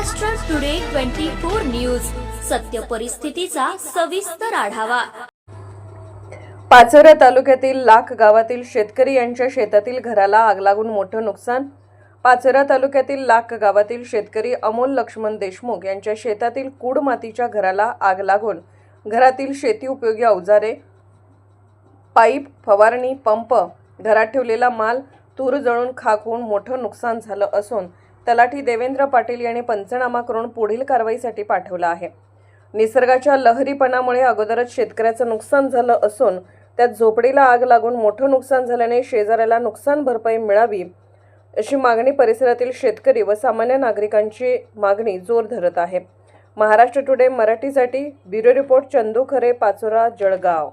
Maharashtra today twenty four news सत्य परिस्थितीचा सविस्तर आढावा. पाचोरा तालुक्यातील लाख गावातील शेतकरी यांच्या शेतातील घराला आग लागून मोठं नुकसान? पाचोरा तालुक्यातील लाख गावातील शेतकरी अमोल लक्ष्मण देशमुख यांच्या शेतातील कूड मातीच्या घराला आग लागून घरातील शेती उपयोगी अवजारे पाईप फवारणी पंप घरात ठेवलेला माल तूर जळून खाक होऊन मोठं नुकसान झालं असून तलाठी देवेंद्र पाटील यांनी पंचनामा करून पुढील कारवाईसाठी पाठवलं आहे. निसर्गाच्या लहरीपणामुळे अगोदरच शेतकऱ्याचं नुकसान झालं असून त्यात झोपडीला आग लागून मोठं नुकसान झाल्याने शेजाऱ्याला नुकसान भरपाई मिळावी अशी मागणी परिसरातील शेतकरी व सामान्य नागरिकांची मागणी जोर धरत आहे. महाराष्ट्र टुडे मराठीसाठी ब्युरो रिपोर्ट चंदू खरे पाचोरा जळगाव.